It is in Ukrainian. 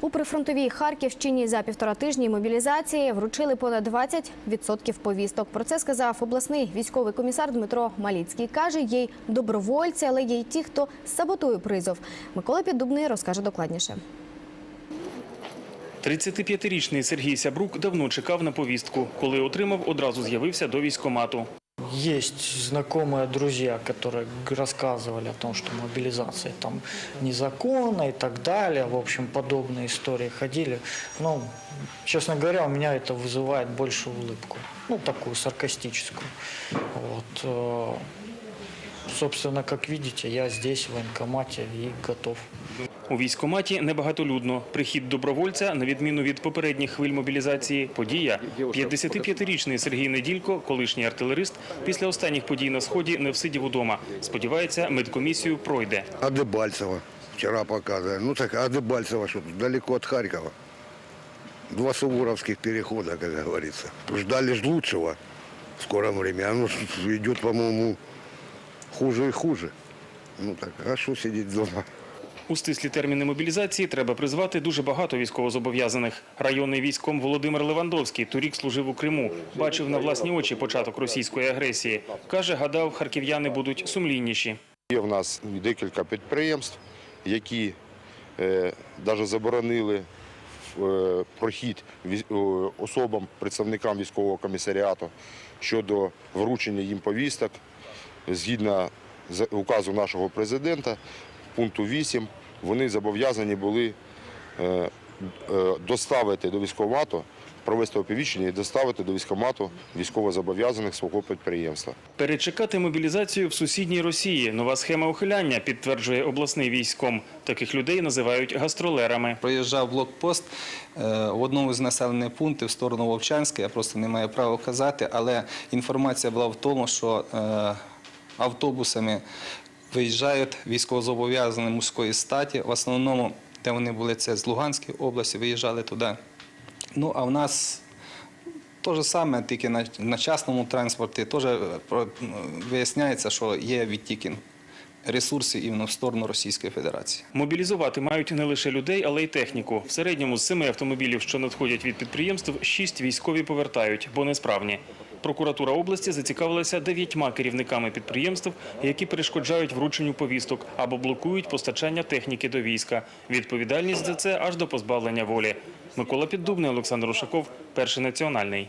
У прифронтовій Харківщині за півтора тижні мобілізації вручили понад 20% повісток. Про це сказав обласний військовий комісар Дмитро Маліцький. Каже, є й добровольці, але є й ті, хто саботує призов. Микола Піддубний розкаже докладніше. 35-річний Сергій Сябрук давно чекав на повістку. Коли отримав, одразу з'явився до військкомату. Есть знакомые друзья, которые рассказывали о том, что мобилизация там незаконна и так далее. В общем, подобные истории ходили. Ну, честно говоря, у меня это вызывает больше улыбку. Ну, такую саркастическую. Вот. Собственно, как видите, я здесь, в военкомате, и готов. У військкоматі небагатолюдно. Прихід добровольця, на відміну від попередніх хвиль мобілізації, подія. 55-річний Сергій Неділько, колишній артилерист, після останніх подій на сході не всидів удома. Сподівається, медкомісію пройде. А Дебальцево вчера показывали. Ну так, а Дебальцево тут далеко от Харькова. Два суворовских перехода, как говорится. Ждали ж лучшего в скором времени. А ну, идет, по-моему, хуже и хуже. Ну так, а что сидеть дома? У стислі терміни мобілізації треба призвати дуже багато військовозобов'язаних. Районний військком Володимир Левандовський торік служив у Криму. Бачив на власні очі початок російської агресії. Каже, гадав, харків'яни будуть сумлінніші. Є в нас декілька підприємств, які е, навіть заборонили е, прохід особам, представникам військового комісаріату щодо вручення їм повісток згідно з указу нашого президента, пункту 8, вони зобов'язані були е, е, доставити до військкомату, провести оповіщення і доставити до військкомату військовозобов'язаних свого підприємства. Перечекати мобілізацію в сусідній Росії. Нова схема ухиляння, підтверджує обласний військком. Таких людей називають гастролерами. Проїжджав блокпост е, в одному з населених пунктів в сторону Вовчанська. Я просто не маю права казати, але інформація була в тому, що автобусами виїжджають військовозобов'язані мужської статі. В основному, де вони були, це з Луганської області, виїжджали туди. Ну, а в нас те ж саме, тільки на, на частному транспорті теж е, виясняється, що є відтік ресурсів іменно в сторону Російської Федерації. Мобілізувати мають не лише людей, але й техніку. В середньому з семи автомобілів, що надходять від підприємств, шість військові повертають, бо несправні. Прокуратура області зацікавилася дев'ятьма керівниками підприємств, які перешкоджають врученню повісток або блокують постачання техніки до війська. Відповідальність за це аж до позбавлення волі. Микола Піддубний, Олександр Ушаков, перший національний.